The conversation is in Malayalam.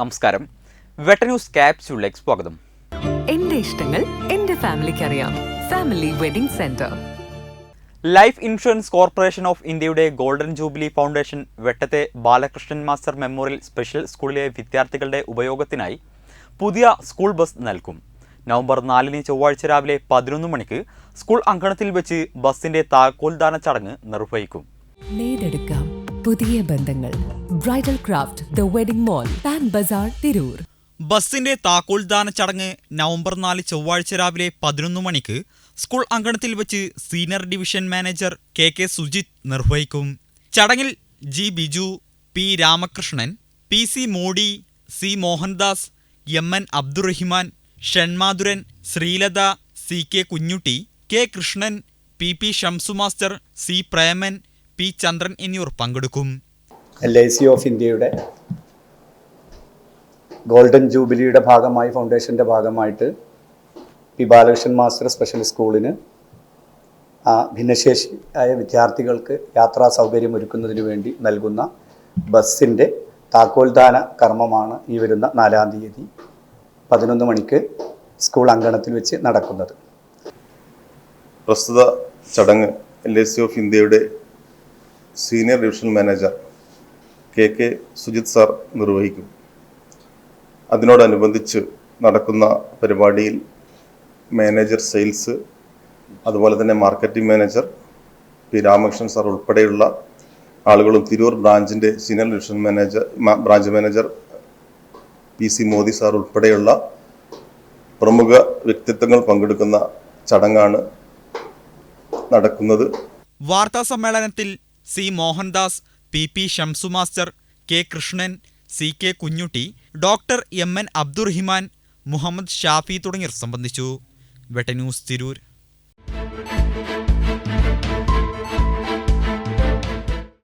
നമസ്കാരം. വെട്ട ന്യൂസ് ക്യാപ്സ്യൂളിലേക്ക് സ്വാഗതം. എന്റെ ഇഷ്ടങ്ങൾ എന്റെ ഫാമിലിക്ക് അറിയാം family wedding centre. Life insurance corporation of ഇന്ത്യയുടെ ഗോൾഡൻ ജൂബിലി ഫൗണ്ടേഷൻ വെട്ടത്തെ ബാലകൃഷ്ണൻ മാസ്റ്റർ മെമ്മോറിയൽ സ്പെഷ്യൽ സ്കൂളിലെ വിദ്യാർത്ഥികളുടെ ഉപയോഗത്തിനായി പുതിയ സ്കൂൾ ബസ് നൽകും. നവംബർ നാലിന് ചൊവ്വാഴ്ച രാവിലെ പതിനൊന്ന് മണിക്ക് സ്കൂൾ അങ്കണത്തിൽ വെച്ച് ബസിന്റെ താക്കോൽദാന ചടങ്ങ് നിർവഹിക്കും. നേടെടുക്കാം പുതിയ ബന്ധങ്ങൾ. Bridal craft the wedding mall Pan Bazar Tirur ബസിന്റെ താക്കോൽദാന ചടങ്ങ് നവംബർ നാല് ചൊവ്വാഴ്ച രാവിലെ പതിനൊന്ന് മണിക്ക് സ്കൂൾ അങ്കണത്തിൽ വെച്ച് senior division manager K K Sujith നിർവഹിക്കും. ചടങ്ങിൽ G Biju P Ramakrishnan P C Modi C Mohandas M N Abdurahiman Shanmadhuran Sreelatha C K Kunjutty K Krishnan P P Shamsu master C Preman P Chandran എന്നിവർ പങ്കെടുക്കും. എൽ ഐ സി ഓഫ് ഇന്ത്യയുടെ ഗോൾഡൻ ജൂബിലിയുടെ ഭാഗമായി ഫൗണ്ടേഷന്റെ ഭാഗമായിട്ട് പി ബാലകൃഷ്ണൻ മാസ്റ്റർ സ്പെഷ്യൽ സ്കൂളിന് ഭിന്നശേഷി ആയ വിദ്യാർത്ഥികൾക്ക് യാത്രാ സൗകര്യം ഒരുക്കുന്നതിന് വേണ്ടി നൽകുന്ന ബസ്സിന്റെ താക്കോൽദാന കർമ്മമാണ് ഈ വരുന്ന നാലാം തീയതി പതിനൊന്ന് മണിക്ക് സ്കൂൾ അങ്കണത്തിൽ വെച്ച് നടക്കുന്നത്. പ്രസ്തുത ചടങ്ങ് എൽ ഐ സി ഓഫ് ഇന്ത്യയുടെ senior division manager K K Sujith sir നിർവഹിക്കും. അതിനോടനുബന്ധിച്ച് നടക്കുന്ന പരിപാടിയിൽ മാനേജർ സെയിൽസ് അതുപോലെ തന്നെ marketing manager P Ramakrishnan sir ഉൾപ്പെടെയുള്ള ആളുകളും Tirur ബ്രാഞ്ചിന്റെ senior division manager branch manager P C Modi sir ഉൾപ്പെടെയുള്ള പ്രമുഖ വ്യക്തിത്വങ്ങൾ പങ്കെടുക്കുന്ന ചടങ്ങാണ് നടക്കുന്നത്. വാർത്താ സമ്മേളനത്തിൽ C Mohandas P P Shamsu master K Krishnan C K Kunjutty doctor M N Abdurahiman Muhammad Shafi തുടങ്ങിയവർ സംബന്ധിച്ചു. വെട്ടന്യൂസ് തിരൂർ.